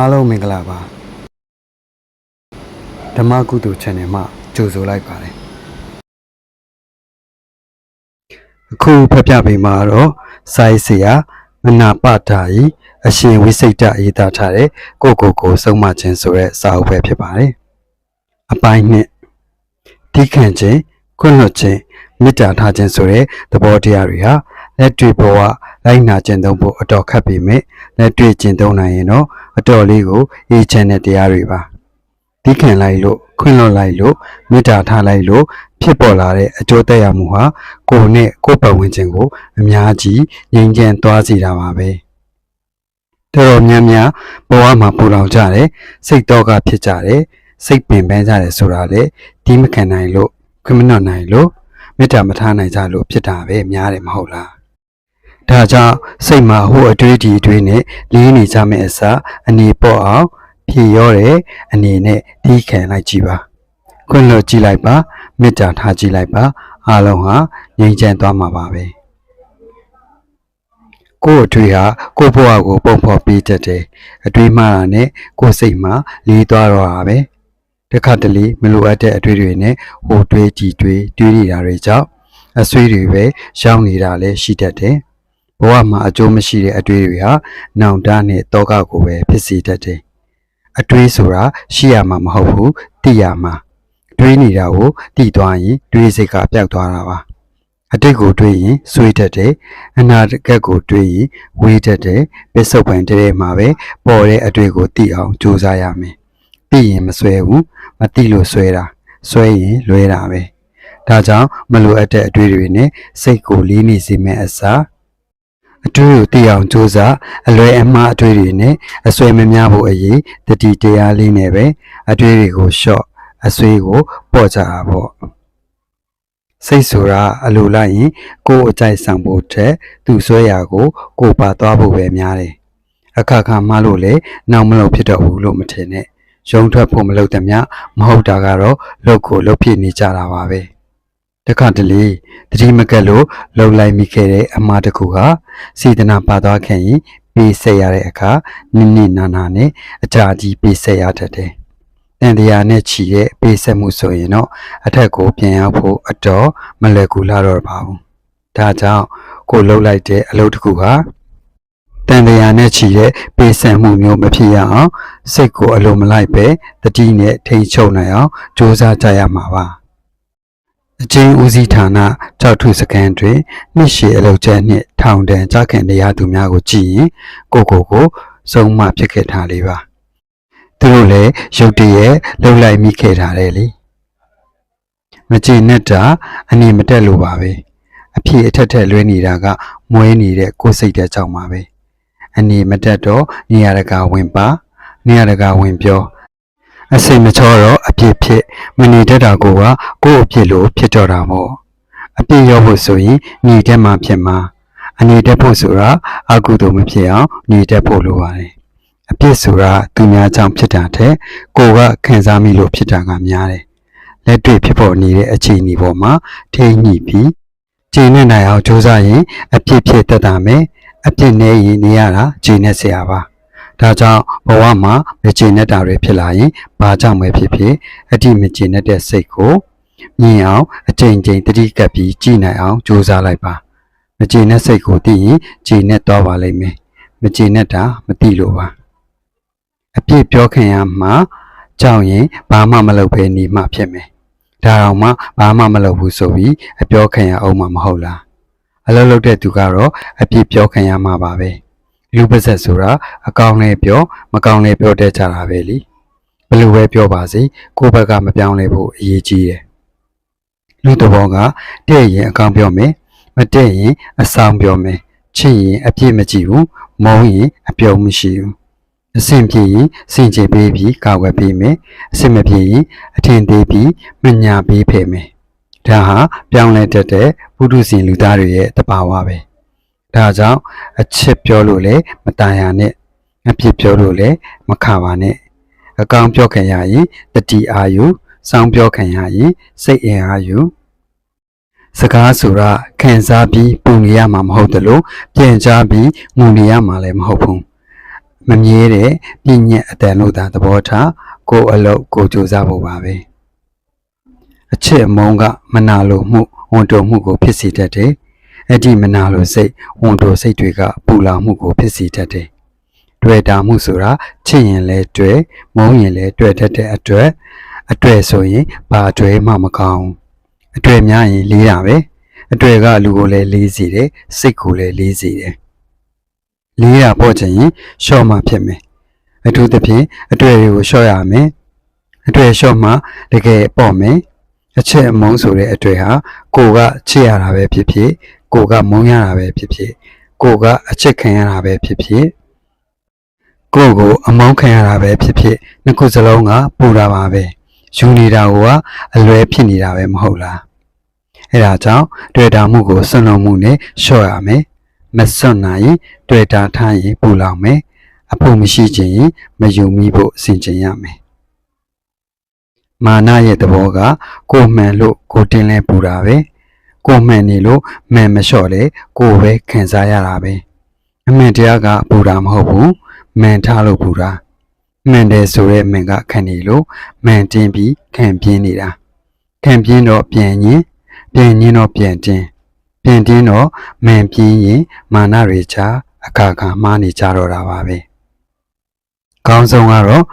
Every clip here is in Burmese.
အားလုံးမင်္ဂလာပါဓမ္မကုသိုလ် channel မှာကြိုဆိုလိုက်ပါတယ်အခုဖတ်ပြပေးမှာတော့စိုင်းစရာမနာပတာဤအရှင်ဝိစိတ်တရေးသားထားတဲ့ကိုကိုကိုဆုံးမခြင်းဆိုတဲ့စာအုပ်ပဲဖြစ်ပါတယ်အပိုင်းနှစ်ဒီခံခြင်းခွင့်လွှတ်ခြင်းမေတ္တာထားခြင်းဆိုတဲ့သဘောတရားတွေဟာလက်တွေ့ဘဝလိုက်နာကျင့်သုံးဖို့အတော်ခက်ပေမဲ့လက်တွေ့ကျင့်သုံးနိုင်ရင်တော့ အတော်လေးကိုအေးချမ်းတဲ့တရားတွေပါဒီခံလိုက်လို့ခွင့်လွှတ်လိုက်လို့မေတ္တာထားလိုက်လို့ဖြစ်ပေါ်လာတဲ့အကျိုးသက်ရောက်မှုဟာကိုယ်နဲ့ကိုယ်ပတ်ဝန်းကျင်ကိုအများကြီးငြိမ်းချမ်းသွားစေတာပါပဲတော်တော်များများဘဝမှာပူလောင်ကြတယ်စိတ်တော့ကဖြစ်ကြတယ်စိတ်ပင်ပန်းကြတယ်ဆိုတာလေဒီမခံနိုင်လို့ခွင့်မနှော့နိုင်လို့မေတ္တာမထားနိုင်ကြလို့ဖြစ်တာပဲများတယ်မဟုတ်လား ဒါကြောင့်စိတ်မှာဟိုအတွေးဒီအတွေးနဲ့လေးနေကြမယ့်အစားအနေပေါ့အောင်ဖြေရောတဲ့အနေနဲ့ဒီခံလိုက်ကြည့်ပါခွင့်လွှတ်ကြည့်လိုက်ပါမေတ္တာထားကြည့်လိုက်ပါအားလုံးဟာငြိမ်းချမ်းသွားမှာပါပဲကိုယ့်အတွေ့ဟာကိုယ့်ဘဝကိုပုံဖော်ပေးတတ်တယ်အတွေ့မှတာနဲ့ကိုယ်စိတ်မှာလေးသွားတော့တာပဲတခါတလေမလိုအပ်တဲ့အတွေ့တွေနဲ့ဟိုတွေးကြည့်တွေးတွေးနေတာတွေကြောင့်အဆွေးတွေပဲရှောင်းနေတာလည်းရှိတတ်တယ် ဘဝမှာအကျိုးမရှိတဲ့အတွေ့တွေဟာနောင်တနဲ့တောကကိုပဲဖြစ်စေတတ်တယ်အတွေးဆိုတာရှိရမှာမဟုတ်ဘူးသိရမှာတွေးနေတာကိုသိသွားရင်တွေးစိတ်ကပျောက်သွားတာပါအတိတ်ကိုတွေးရင်ဆွေးတတ်တယ်အနာဂတ်ကိုတွေးရင်ဝေးတတ်တယ်ပစ္စုပန်တည်းမှာပဲပေါ်တဲ့အတွေ့ကိုသိအောင်ကြိုးစားရမယ်သိရင်မဆွဲဘူးမသိလို့ဆွဲတာဆွဲရင်လွဲတာပဲဒါကြောင့်မလိုအပ်တဲ့အတွေ့တွေနဲ့စိတ်ကိုလေးနေစေမယ့်အစား အတွေ့ကိုသိအောင်ကြိုးစားအလွယ်အမှားအတွေ့တွေနဲ့အဆွဲမများဖို့အရေးတတိတရားလေးနဲ့ပဲအတွေ့တွေကိုလျှော့အဆွေးကိုပေါ့ကြတာပေါ့စိတ်ဆိုတာအလိုလိုက်ရင်ကိုယ်အကြိုက်ဆောင်ဖို့ထက်သူ့ဆွဲရာကို ကိုယ်ပါသွားဖို့ပဲများတယ်အခါခါမှလို့လေနောက်မလို့ဖြစ်တော့ဘူးလို့မထင်နဲ့ရုံထွက်ဖို့မလုပ်တဲ့မြမဟုတ်တာကတော့လုတ်ကိုလုတ်ဖြစ်နေကြတာပါပဲ တခါတလေတတိမကက်လို့လှုပ်လိုက်မိခဲ့တဲ့အမှားတစ်ခုဟာစေတနာပါသွားခဲ့ရင်ပေးဆက်ရတဲ့အခါနိနိနာနာနဲ့အကြာကြီးပေးဆက်ရတတ်တယ်တန်တရားနဲ့ချီတဲ့ပေးဆက်မှုဆိုရင်တော့အထက်ကိုပြန်ရောက်ဖို့အတော်မလွယ်ကူလာတော့ပါဘူးဒါကြောင့်ကိုလှုပ်လိုက်တဲ့အလုပ်တစ်ခုဟာတန်တရားနဲ့ချီတဲ့ပေးဆက်မှုမျိုးမဖြစ်ရအောင်စိတ်ကိုအလိုမလိုက်ပဲတတိနဲ့ထိန်ချုပ်နိုင်အောင်ကြိုးစားကြရမှာပါ အချင်းဦးစီးဌာနကြောက်ထုစကန်တွင်နှစ်ရှည်အလုပ်ကျန်းနှင့်ထောင်ဒဏ်ကြခင်တရားသူများကိုကြည့်ရင်ကိုကိုကိုဆုံးမဖြစ်ခဲ့တာလေးပါသူတို့လည်းရုတ်တရက်လှုပ်လိုက်မိခဲ့တာလေလေမကြည်နဲ့တာအနေမတက်လို့ပါပဲအဖြစ်အထက်ထက်လွဲနေတာကမွဲနေတဲ့ကိုယ်စိတ်တဲ့ကြောင့်ပါပဲအနေမတက်တော့နေရာတကာဝင်ပါနေရာတကာဝင်ပြော အစိမ်မချောတော့အပြစ်ဖြစ်မနေတတ်တာကိုကကိုယ့်အဖြစ်လို့ဖြစ်တော့တာပေါ့အပြစ်ရောက်ဖို့ဆိုရင်ညီတက်မှဖြစ်မှာအနေတက်ဖို့ဆိုတာအကုသို့မဖြစ်အောင်ညီတက်ဖို့လိုပါတယ်အပြစ်ဆိုတာသူများကြောင့်ဖြစ်တာထက်ကိုကခံစားမိလို့ဖြစ်တာကများတယ်လက်တွေ့ဖြစ်ပေါ်နေတဲ့အခြေအနေပေါ်မှာထိညှိပြီးခြေနဲ့နိုင်အောင်ကြိုးစားရင်အပြစ်ဖြစ်တတ်တာမယ်အပြစ်နဲ့ရင်နေရတာခြေနဲ့ဆရာပါ ဒါကြောင့်ဘဝမှာမကျင့်တဲ့တာတွေဖြစ်လာရင်ဘာကြောင့်ပဲဖြစ်ဖြစ်အတိမကျင့်တဲ့စိတ်ကိုမြင်အောင်အချိန်ချင်းတတိကပ်ပြီးကြည်နိုင်အောင်ကြိုးစားလိုက်ပါမကျင့်တဲ့စိတ်ကိုသိရင်ကျင့်နဲ့တော့ပါလိမ့်မယ်မကျင့်တဲ့တာမသိလို့ပါအပြစ်ပြောခင်ရမှာကြောက်ရင်ဘာမှမလုပ်ဘဲနေမှဖြစ်မယ်ဒါတော့မှဘာမှမလုပ်ဘူးဆိုပြီးအပြောခံရအောင်မှာမဟုတ်လားအလုပ်လုပ်တဲ့သူကတော့အပြစ်ပြောခံရမှာပါပဲ လူပါဇက်ဆိုတာအကောင်းလည်းပြောမကောင်းလည်းပြောတတ်ကြတာပဲလीဘယ်လိုပဲပြောပါစေကိုယ့်ဘက်ကမပြောင်းလဲဖို့အရေးကြီးတယ်လူတစ်ဘောကတဲ့ရင်အကောင်းပြောမယ်မတဲ့ရင်အဆောင်ပြောမယ်ချစ်ရင်အပြစ်မကြည့်ဘူးမုန်းရင်အပြုံးမရှိဘူးအဆင်ပြေရင်စင်ကြယ်ပေးပြီးကာကွယ်ပေးမယ်အဆင်မပြေရင်အထင်သေးပြီးမညာပေးဖယ်မယ်ဒါဟာပြောင်းလဲတတ်တဲ့ဘုဒ္ဓရှင်လူသားတွေရဲ့တဘာဝပဲ ဒါကြောင့်အချစ်ပြောလို့လည်းမတန်ရာနဲ့အပြစ်ပြောလို့လည်းမခါပါနဲ့အကောင်ပြောခံရရင်တတိအာယုစောင်းပြောခံရရင်စိတ်အင်အားယူစကားဆိုတာခံစားပြီးပုံနေရမှာမဟုတ်တယ်လို့ပြင်ကြားပြီးငုံနေရမှာလည်းမဟုတ်ဘူးမမြဲတဲ့ပြညတ်အတန်လို့သာသဘောထားကိုယ်အလုပ်ကိုကြိုးစားဖို့ပါပဲအချက်အမုန်းကမနာလိုမှုဝန်တုံမှုကိုဖြစ်စေတတ်တယ် အဲ့ဒီမနာလိုစိတ်ဝန်တိုစိတ်တွေကပူလောင်မှုကိုဖြစ်စေတတ်တယ်တွေ့တာမှုဆိုတာချစ်ရင်လဲတွေ့မုန်းရင်လဲတွေ့တတ်တဲ့အတွက်အတွေ့ဆိုရင်ဘာအတွေ့မှမကောင်းအတွေ့များရင်လေးတာပဲအတွေ့ကလူကိုလည်းလေးစေတယ်စိတ်ကိုလည်းလေးစေတယ်လေးရပေါ့ချင်ရင်ရှော့မှဖြစ်မယ်အထူးသဖြင့်အတွေ့တွေကိုရှော့ရမယ်အတွေ့ရှော့မှတကယ်ပေါ့မယ်အချက်အမုန်းဆိုတဲ့အတွေ့ဟာကိုကချစ်ရတာပဲဖြစ်ဖြစ် ကိုကမုန်းရတာပဲဖြစ်ဖြစ်ကိုကအချစ်ခံရတာပဲဖြစ်ဖြစ်ကိုယ့်ကိုအမောင်းခံရတာပဲဖြစ်ဖြစ်နှစ်ခုစလုံးကပူတာပါပဲယူနေတာကအလွဲဖြစ်နေတာပဲမဟုတ်လားအဲဒါကြောင့်တွေ့တာမှုကိုစွန့်လွတ်မှုနဲ့လျှော့ရမယ်မစွန့်နိုင်ရင်တွေ့တာထားရင်ပူလောင်မယ်အဖို့မရှိခြင်းရင်မယူမိဖို့အစဉ်ကျင်ရမယ်မာနရဲ့သဘောကကိုယ်မှန်လို့ကိုယ်တင်လဲပူတာပဲ ကိုယ်မှန်နေလို့မှန်မလျှော့လေကိုယ်ပဲခံစားရတာပဲအမှန်တရားကပူတာမဟုတ်ဘူးမှန်ထားလို့ပူတာမှန်တယ်ဆိုရဲမှန်ကခံနေလို့မှန်တင်းပြီးခံပြင်းနေတာခံပြင်းတော့ပြန်ရင်ပြန်ရင်တော့ပြန်တင်းပြန်တင်းတော့မှန်ပြင်းရင်မာနတွေချအခါခါမှားနေကြတော့တာပါပဲကောင်းဆုံးကတော့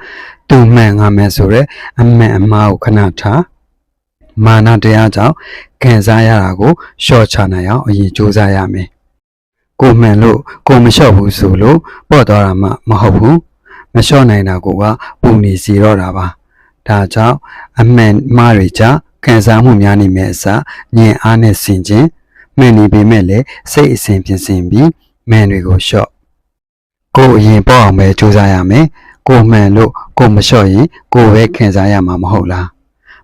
သူမှန်ငါမှန်ဆိုရဲအမှန်အမှားကိုခဏထား မာနတရားကြောင့်ခံစားရတာကိုရှော့ချနိုင်အောင်အရင်စူးစမ်းရမယ်ကိုမှန်လို့ကိုမလျှော့ဘူးဆိုလို့ပေါ့သွားတာမှမဟုတ်ဘူးမလျှော့နိုင်တာကိုကပူနေစီတော့တာပါဒါကြောင့်အမှန်မှားတွေကြခံစားမှုများနေမဲ့အစားညင်အားနဲ့ဆင်ခြင်းမှန်နေပေမဲ့လည်းစိတ်အစဉ်ပြင်ဆင်ပြီးမှန်တွေကိုလျှော့ကိုယ်အရင်ပေါ့အောင်ပဲစူးစမ်းရမယ်ကိုမှန်လို့ကိုမလျှော့ရင်ကိုပဲခံစားရမှာမဟုတ်လား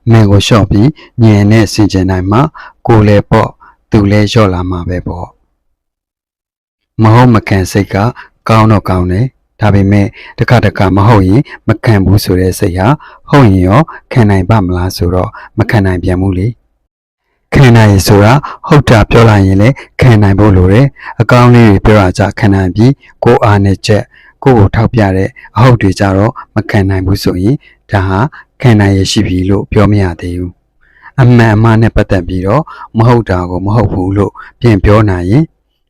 မှန်ကိုလျှော့ပြီးညင်နဲ့ဆင်ကျင်နိုင်မှကိုလည်းပေါ့သူလည်းလျှော့လာမှာပဲပေါ့မဟုတ်မခံစိတ်ကကောင်းတော့ကောင်းတယ်ဒါပေမဲ့တစ်ခါတစ်ခါမဟုတ်ရင်မခံဘူးဆိုတဲ့စိတ်ဟာဟုတ်ရင်ရောခံနိုင်ပါမလားဆိုတော့မခံနိုင်ပြန်ဘူးလေခံနိုင်ရင်ဆိုတာဟုတ်တာပြောလိုက်ရင်လည်းခံနိုင်ဖို့လိုတယ်အကောင်းလေးတွေပြောရကြခံနိုင်ပြီးကိုယ်အားနဲ့ချက်ကိုယ့်ကိုထောက်ပြတဲ့အဟုတ်တွေကြတော့မခံနိုင်ဘူးဆိုရင်ဒါဟာ ခံနိုင်ရရှိပြီလို့ပြောမရသေးဘူးအမှန်အမှားနဲ့ပတ်သက်ပြီးတော့မဟုတ်တာကိုမဟုတ်ဘူးလို့ပြန်ပြောနိုင်ရင်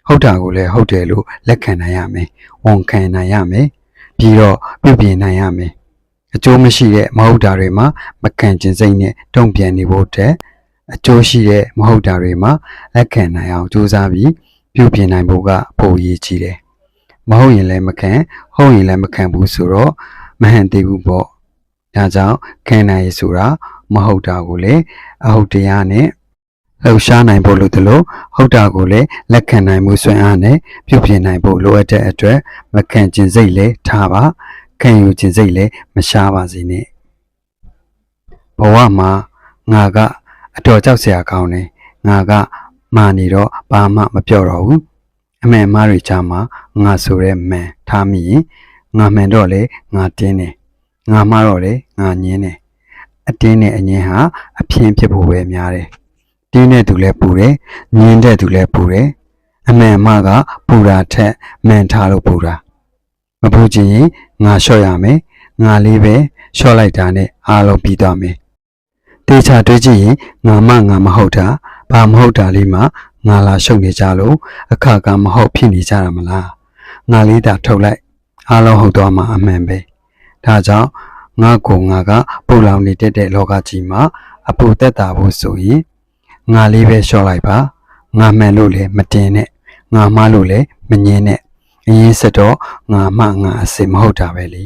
ဟုတ်တာကိုလည်းဟုတ်တယ်လို့လက်ခံနိုင်ရမယ်ဝန်ခံနိုင်ရမယ်ပြီးတော့ပြုပြင်နိုင်ရမယ်အကျိုးမရှိတဲ့မဟုတ်တာတွေမှာမခံကျင်စိတ်နဲ့တုံ့ပြန်နေဖို့တဲ့အကျိုးရှိတဲ့မဟုတ်တာတွေမှာလက်ခံနိုင်အောင်ကြိုးစားပြီးပြုပြင်နိုင်ဖို့ကပိုအရေးကြီးတယ်မဟုတ်ရင်လည်းမခံဟုတ်ရင်လည်းမခံဘူးဆိုတော့မဟန်သေးဘူးပေါ့ ဒါကြောင့်ခံနိုင်ရဆိုတာမဟုတ်တာကိုလည်းအဟုတ်တရားနဲ့လှုပ်ရှားနိုင်ဖို့လိုသလိုဟုတ်တာကိုလည်းလက်ခံနိုင်မှုစွမ်းအားနဲ့ပြုပြင်နိုင်ဖို့လိုအပ်တဲ့အတွက်မခံကျင်စိတ်လည်းထားပါခံယူကျင်စိတ်လည်းမရှားပါစေနဲ့ဘဝမှာငါကအတော်ကြောက်စရာကောင်းတယ်ငါကမာနေတော့ဘာမှမပြောတော့ဘူးအမေအမားတွေကြားမှာငါဆိုရဲမှန်ထားမိရင်ငါမှန်တော့လေငါတင်းတယ် ငါမှားတော့လေငါညင်းတယ်အတင်းနဲ့အငင်းဟာအပြင်းဖြစ်ဖို့ပဲများတယ်တင်းတဲ့သူလည်းပူတယ်ညင်းတဲ့သူလည်းပူတယ်အမှန်အမှားကပူတာထက်မှန်ထားလို့ပူတာမပူချင်ရင်ငါလျှော့ရမယ်ငါလေးပဲလျှော့လိုက်တာနဲ့အားလုံးပြီးသွားမယ်တေချာတွေးကြည့်ရင်ငါမှငါမဟုတ်တာဘာမဟုတ်တာလေးမှငါလာရှုပ်နေကြလို့အခါကမဟုတ်ဖြစ်နေကြတာမလားငါလေးတာထုတ်လိုက်အားလုံးဟုတ်သွားမှာအမှန်ပဲ ဒါကြောင့်ငါကိုငါကပူလောင်နေတတ်တဲ့လောကကြီးမှာအပူသက်တာဖို့ဆိုရင်ငါလေးပဲလျှော့လိုက်ပါငါမှန်လို့လည်းမတင်နဲ့ငါမှားလို့လည်းမငင်းနဲ့အရင်စတော့ငါမှငါအစစ်မဟုတ်တာပဲလေ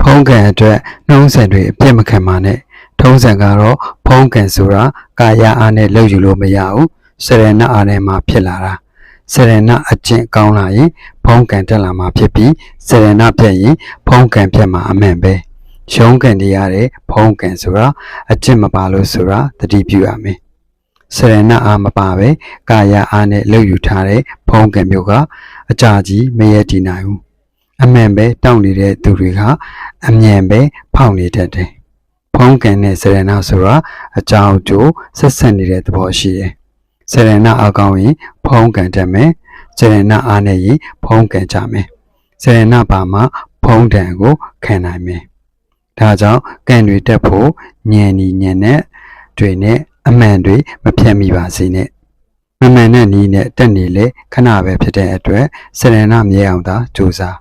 ဖုံးကန်အတွက်နှုံးဆက်တွေအပြစ်မခံပါနဲ့ထုံးစံကတော့ဖုံးကန်ဆိုတာကာယအားနဲ့လှုပ်ယူလို့မရဘူးစရဏအားနဲ့မှဖြစ်လာတာ စရဏအကျင့်ကောင်းလာရင်ဖုံးကန်တက်လာမှာဖြစ်ပြီးစရဏပြက်ရင်ဖုံးကန်ပြက်မှာအမှန်ပဲရှုံးကန်တရတဲ့ဖုံးကန်ဆိုတာအကျင့်မပါလို့ဆိုတာသတိပြုရမယ်စရဏအားမပါပဲကာယအားနဲ့လှုပ်ယူထားတဲ့ဖုံးကံမျိုးကအကြာကြီးမရတည်နိုင်ဘူးအမှန်ပဲတောင့်နေတဲ့သူတွေကအမြန်ပဲဖောက်နေတတ်တယ်ဖုံးကံနဲ့စရဏဆိုတာအကြောင်းအကျိုးဆက်ဆက်နေတဲ့သဘောရှိတယ် စရဏအကောင်းရင်ဖုံးကံတတ်မယ်စရဏအားနဲ့ရင်ဖုံးကံကြမယ်စေရနာပါမှာဖုံးတံကိုခံနိုင်မယ်ဒါကြောင့်ကံတွေတက်ဖို့ညံနီညံနဲ့တွေနဲ့အမှန်တွေမဖြတ်မိပါစေနဲ့မမှန်တဲ့နီးနဲ့တက်နေလေခဏပဲဖြစ်တဲ့အတွက်စေရနာမြဲအောင်သာကြိုးစား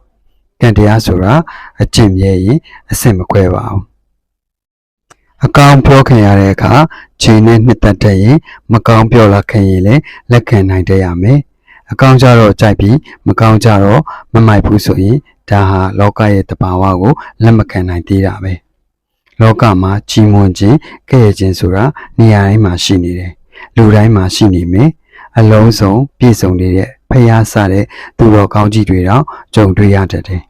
ကံတရားဆိုတာအကျင့်မြဲရင်အဆင်မခွဲပါဘူး အကောင်ပြောခင်ရတဲ့အခါခြေနဲ့နှစ်သက်တဲ့ရင်မကောင်းပြောလာခင်ရင်လည်းလက်ခံနိုင်တဲ့ရမယ်အကောင်ကြတော့ကြိုက်ပြီးမကောင်းကြတော့မမိုက်ဘူးဆိုရင်ဒါဟာလောကရဲ့တဘာဝကိုလက်မခံနိုင်သေးတာပဲလောကမှာကြီးမွန်ခြင်းကဲ့ရဲ့ခြင်းဆိုတာနေရာတိုင်းမှာရှိနေတယ်လူတိုင်းမှာရှိနေမယ်အလုံးစုံပြည့်စုံနေတဲ့ဖျားဆတဲ့သူတော်ကောင်းကြီးတွေတော့ကြုံတွေ့ရတတ်တယ်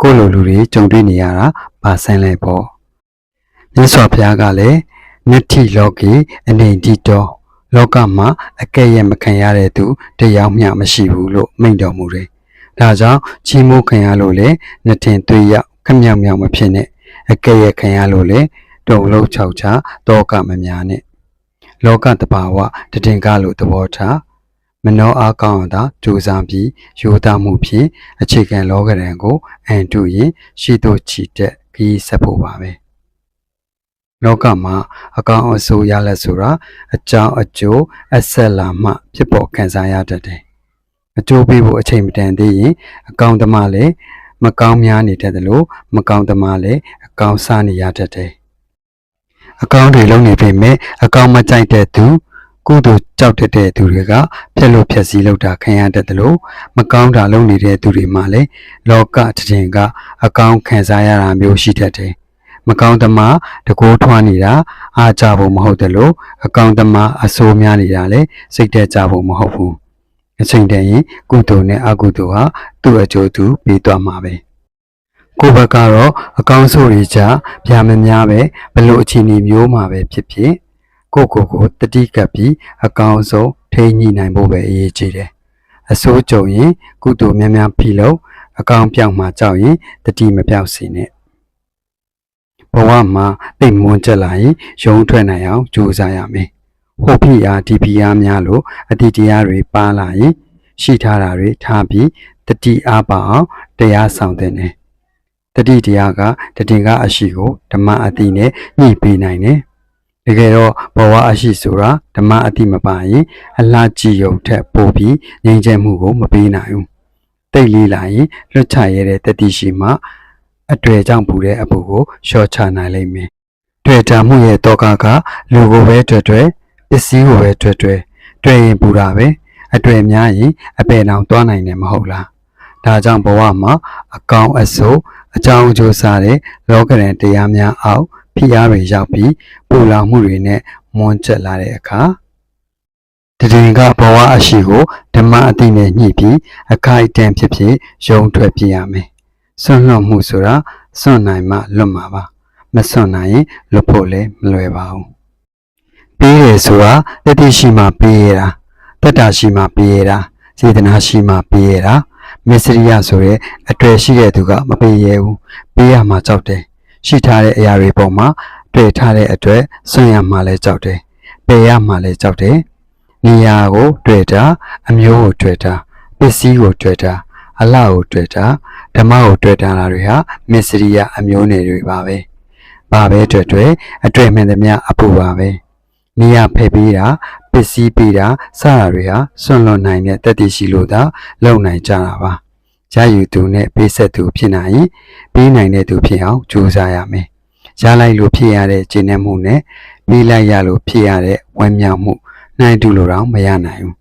ကိုယ့်လိုလူတွေကြုံတွေ့နေရတာပါဆန်းလဲပေါ့ မြတ်စွာဘုရားကလည်းနတ္ထိလောကေအနေတိတောလောကမှာအကဲ့ရဲ့မခံရတဲ့သူတရားမျှမရှိဘူးလို့မိန့်တော်မူတယ်။ဒါကြောင့်ချီးမိုးခံရလို့လေနှစ်ထင်သွေးရောက်ခမြောက်မြောက်မဖြစ်နဲ့အကဲ့ရဲ့ခံရလို့လေတုံလုံးချောက်ချတောကမများနဲ့လောကတဘာဝတည်င်ကလို့သဘောထားမနောအားကောင်းအောင်သာကြိုးစားပြီးယူသားမှုဖြင့်အခြေခံလောကရန်ကိုအန်တုရင်ရှိတို့ချီတက်ခီးဆက်ဖို့ပါပဲ လောကမှာအကောင်အဆိုးရလက်ဆိုတာအကြောင်းအကျိုးအဆက်လာမှ ဖြစ်ပေါ်ခံစားရတတ်တယ်အကျိုးပေးဖို့အချိန်မတန်သေးရင်အကောင်သမားလည်းမကောင်းများနေတတ်တယ်လို့မကောင်းသမားလည်းအကောင်စားနေရတတ်တယ်အကောင်တွေလုံးနေပြီမဲ့အကောင်မကြိုက်တဲ့သူကုသိုလ်ကြောက်တတ်တဲ့သူတွေကဖြက်လို့ဖြက်စီးလောက်တာခံရတတ်တယ်လို့မကောင်းတာလုပ်နေတဲ့သူတွေမှလည်းလောကတည်င်ကအကောင်ခံစားရတာမျိုးရှိတတ်တယ် မကောင်းသမားတကိုးထွားနေတာအားကြဖို့မဟုတ်တယ်လို့အကောင်သမားအဆိုးများနေတာလည်းစိတ်တက်ကြဖို့မဟုတ်ဘူးအချိန်တန်ရင်ကုသိုလ်နဲ့အကုသိုလ်ဟာသူ့အကျိုးသူပေးသွားမှာပဲကိုယ့်ဘက်ကတော့အကောင်ဆိုတွေကြဗျာမများပဲဘလို့အခြေအနေမျိုးမှာပဲဖြစ်ဖြစ်ကိုယ့်ကိုယ်ကိုတတိကပ်ပြီးအကောင်ဆုံးထိန်းညှိနိုင်ဖို့ပဲအရေးကြီးတယ်အစိုးကြုံရင်ကုသိုလ်များများပြီးလို့အကောင်ပြောင်းမှကြောက်ရင်တတိမပြောက်စေနဲ့ ဘဝမှာတိတ်မွန်းကျက်လာရင်ရုံးထွက်နိုင်အောင်ကြိုးစားရမယ်။ဟိုဖိအားဒီဖိအားများလို့အတိတရားတွေပါလာရင်ရှိထားတာတွေထားပြီးတတိအားပါအောင်တရားဆောင်တဲ့နေ။တတိတရားကတတင်ကအရှိကိုဓမ္မအတိနဲ့ညှိပေးနိုင်တယ်။တကယ်တော့ဘဝအရှိဆိုတာဓမ္မအတိမပါရင်အလှကြည်ယုံထက်ပိုပြီးငြိမ်းချမ်းမှုကိုမပေးနိုင်ဘူး။တိတ်လေးလာရင်လွတ်ချရတဲ့တတိရှိမှ အတွေ့အကြောင့်ပူတဲ့အပူကိုလျှော့ချနိုင်လိမ့်မယ်။တွေ့တာမှုရဲ့တောကကလူကိုပဲတွေ့တွေ့ပစ္စည်းကိုပဲတွေ့တွေ့တွေ့ရင်ပူတာပဲအတွေ့များရင်အပယ်နောင်သွားနိုင်တယ်မဟုတ်လား။ဒါကြောင့်ဘဝမှာအကောင်အဆိုးအကြောင်းအကျိုးစားတဲ့လောကရန်တရားများအောက်ဖိအားတွေရောက်ပြီးပူလောင်မှုတွေနဲ့မွန်းကျက်လာတဲ့အခါတည်င်ကဘဝအရှိကိုဓမ္မအတိနဲ့ညှိပြီးအခိုက်အတန့်ဖြစ်ဖြစ်ယုံထွက်ပြရမယ်။ စွန့်လွတ်မှုဆိုတာစွန့်နိုင်မှလွတ်မှာပါမစွန့်နိုင်ရင်လွတ်ဖို့လည်းမလွယ်ပါဘူးပေးရဆိုတာတတိရှိမှပေးရတာတတ္တာရှိမှပေးရတာစေတနာရှိမှပေးရတာမစ္စရိယဆိုရဲအတွေ့ရှိတဲ့သူကမပေးရဘူးပေးရမှကြောက်တယ်ရှိထားတဲ့အရာတွေပေါ်မှာတွေ့ထားတဲ့အတွက်စွန့်ရမှလည်းကြောက်တယ်ပယ်ရမှလည်းကြောက်တယ်နေရာကိုတွေ့တာအမျိုးကိုတွေ့တာပစ္စည်းကိုတွေ့တာအလှကိုတွေ့တာ ဓမ္မကိုတွေ့တာတွေဟာမစ္စရိယအမျိုးနယ်တွေပါပဲ။ဘာပဲတွေ့တွေ့အတွေ့မှန်သမျှအပူပါပဲ။နေရဖယ်ပေးတာပစ္စည်းပေးတာစတာတွေဟာစွန့်လွတ်နိုင်တဲ့တတိရှိလို့သာလုံနိုင်ကြတာပါ။ရယူသူနဲ့ပေးဆက်သူဖြစ်နိုင်ရင်ပေးနိုင်တဲ့သူဖြစ်အောင်ကြိုးစားရမယ်။ရလိုက်လို့ဖြစ်ရတဲ့ကျင့်တဲ့မှုနဲ့ပေးလိုက်ရလို့ဖြစ်ရတဲ့ဝမ်းမြောက်မှုနိုင်တူလို့တော့မရနိုင်ဘူး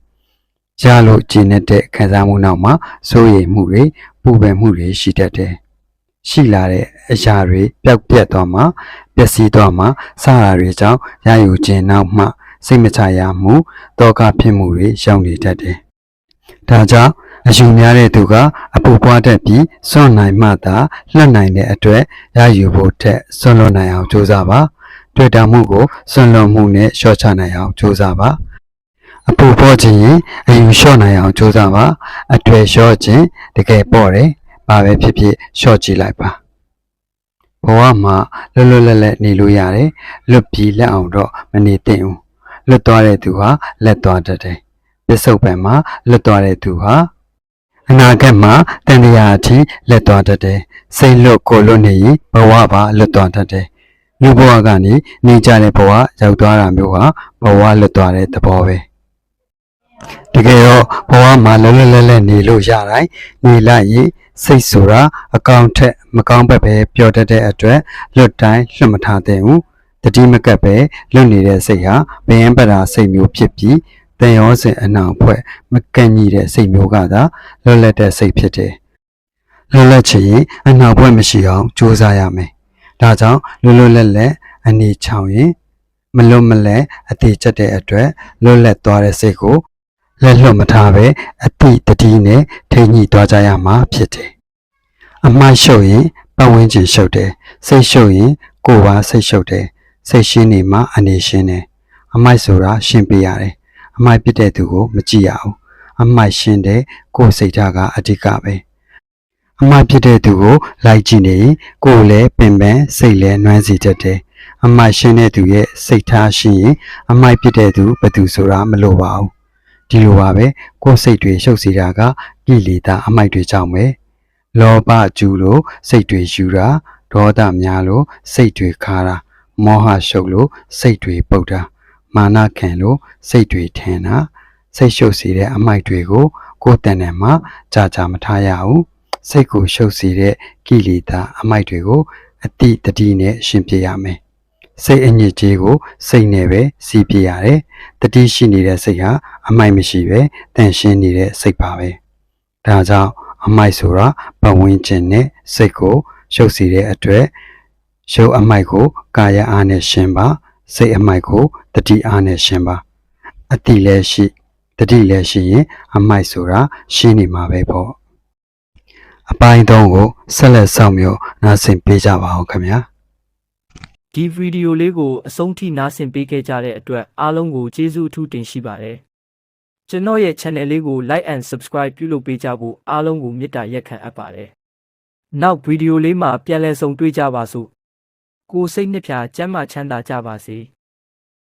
ရလို့ကျင့်တဲ့ခံစားမှုနောက်မှာစိုးရိမ်မှုတွေ ပူပန်မှုတွေရှိတတ်တယ်။ရှိလာတဲ့အရာတွေပျောက်ပြက်သွားမှပျက်စီးသွားမှစတာတွေကြောင့်ရယူခြင်းနောက်မှစိတ်မချရမှုတောကဖြစ်မှုတွေရောက်နေတတ်တယ်။ဒါကြောင့်အယူများတဲ့သူကအပူပွားတတ်ပြီးစွန့်နိုင်မှသာလှတ်နိုင်တဲ့အတွက်ရယူဖို့ထက်စွန့်လွတ်နိုင်အောင်ကြိုးစားပါ။တွေ့တာမှုကိုစွန့်လွတ်မှုနဲ့လျှော့ချနိုင်အောင်ကြိုးစားပါ။အ ပူပေါ်ခြင်းရင်အယူလျှော့နိုင်အောင်ကြိုးစားပါအတွေ့လျှော့ခြင်းတကယ်ပေါ့တယ်ဘာပဲဖြစ်ဖြစ်လျှော့ကြည့်လိုက်ပါဘဝမှာလွတ်လွတ်လပ်လပ်နေလို့ရတယ်လွတ်ပြီးလက်အောင်တော့မနေသင့်ဘူးလွတ်သွားတဲ့သူဟာလက်သွားတတ်တယ်ပစ္စုပန်မှာလွတ်သွားတဲ့သူဟာအနာဂတ်မှာတန်တရားအထိလက်သွားတတ်တယ်စိတ်လွတ်ကိုလွတ်နေရင်ဘဝပါလွတ်သွားတတ်တယ်လူဘဝကနေနေကြတဲ့ဘဝရောက်သွားတာမျိုးဟာဘဝလွတ်သွားတဲ့သဘောပဲ တကယ်တော့ဘဝမှာလွတ်လွတ်လပ်လပ်နေလို့ရတိုင်းနေလိုက်ရင်စိတ်ဆိုတာအကောင်ထက်မကောင်းဘက်ပဲပျော်တတ်တဲ့အတွက်လွတ်တိုင်းလွတ်မထားတဲ့ဘူးတတိမကပ်ပဲလွတ်နေတဲ့စိတ်ဟာဘယံပရာစိတ်မျိုးဖြစ်ပြီးတန်ရောစဉ်အနောင်ဖွဲ့မကန့်ညီတဲ့စိတ်မျိုးကသာလွတ်လပ်တဲ့စိတ်ဖြစ်တယ်လွတ်လပ်ချင်ရင်အနောက်ဘက်မရှိအောင်ကြိုးစားရမယ်ဒါကြောင့်လွတ်လွတ်လပ်လပ်အနေချောင်ရင်မလွတ်မလဲအသေးချက်တဲ့အတွက်လွတ်လပ်သွားတဲ့စိတ်ကို လက်လွတ်မထားပဲအတိတတိနဲ့ထိညှိသွားကြရမှာဖြစ်တယ်အမှားရှုပ်ရင်ပတ်ဝန်းကျင်ရှုပ်တယ်စိတ်ရှုပ်ရင်ကိုယ်ပါစိတ်ရှုပ်တယ်စိတ်ရှင်းနေမှအနေရှင်းတယ်အမိုက်ဆိုတာရှင်းပြရတယ်အမိုက်ပြတဲ့သူကိုမကြည့်ရအောင်အမိုက်ရှင်းတဲ့ကိုယ်စိတ်ဓာတ်ကအဓိကပဲအမိုက်ပြတဲ့သူကိုလိုက်ကြည့်နေရင်ကိုယ်လည်းပင်ပန်းစိတ်လည်းနွမ်းစီတတ်တယ်အမိုက်ရှင်းတဲ့သူရဲ့စိတ်ထားရှိရင်အမိုက်ပြတဲ့သူဘယ်သူဆိုတာမလိုပါဘူး ဒီလိုပါပဲကိုယ်စိတ်တွေရှုပ်စီတာကကိလေသာအမိုက်တွေကြောင့်ပဲလောဘကျူလို့စိတ်တွေယူတာဒေါသများလို့စိတ်တွေခါတာမောဟရှုပ်လို့စိတ်တွေပုတ်တာမာနခံလို့စိတ်တွေထင်တာစိတ်ရှုပ်စီတဲ့အမိုက်တွေကို ကိုယ်တန်တယ်မှာကြာကြာမထားရဘူးစိတ်ကိုရှုပ်စီတဲ့ကိလေသာအမိုက်တွေကိုအတိတတိနဲ့ရှင်းပြရမယ် စိတ်အညစ်အကြေးကိုစိတ်နဲ့ပဲစီးပြရတယ်တတိရှိနေတဲ့စိတ်ဟာအမိုက်မရှိပဲတန်ရှင်းနေတဲ့စိတ်ပါပဲဒါကြောင့်အမိုက်ဆိုတာပတ်ဝန်းကျင်နဲ့စိတ်ကိုရှုပ်စီတဲ့အတွက်ရုပ်အမိုက်ကိုကာယအားနဲ့ရှင်းပါစိတ်အမိုက်ကိုတတိအားနဲ့ရှင်းပါအတိလည်းရှိတတိလည်းရှိရင်အမိုက်ဆိုတာရှင်းနေမှာပဲပေါ့အပိုင်းသုံးကိုဆက်လက်ဆောင်မျိုးနားဆင်ပေးကြပါဦးခင်ဗျာ ဒီဗီဒီယိုလေးကိုအဆုံးထိနားဆင်ပေးခဲ့ကြတဲ့အတွက်အားလုံးကိုကျေးဇူးအထူးတင်ရှိပါတယ်ကျွန်တော်ရဲ့ channel လေးကို like and subscribe ပြုလုပ်ပေးကြဖို့အားလုံးကိုမေတ္တာရက်ခံအပ်ပါတယ်နောက်ဗီဒီယိုလေးမှာပြန်လည်ဆုံတွေ့ကြပါစို့ကိုယ်စိတ်နှစ်ဖြာကျမ်းမာချမ်းသာကြပါစေ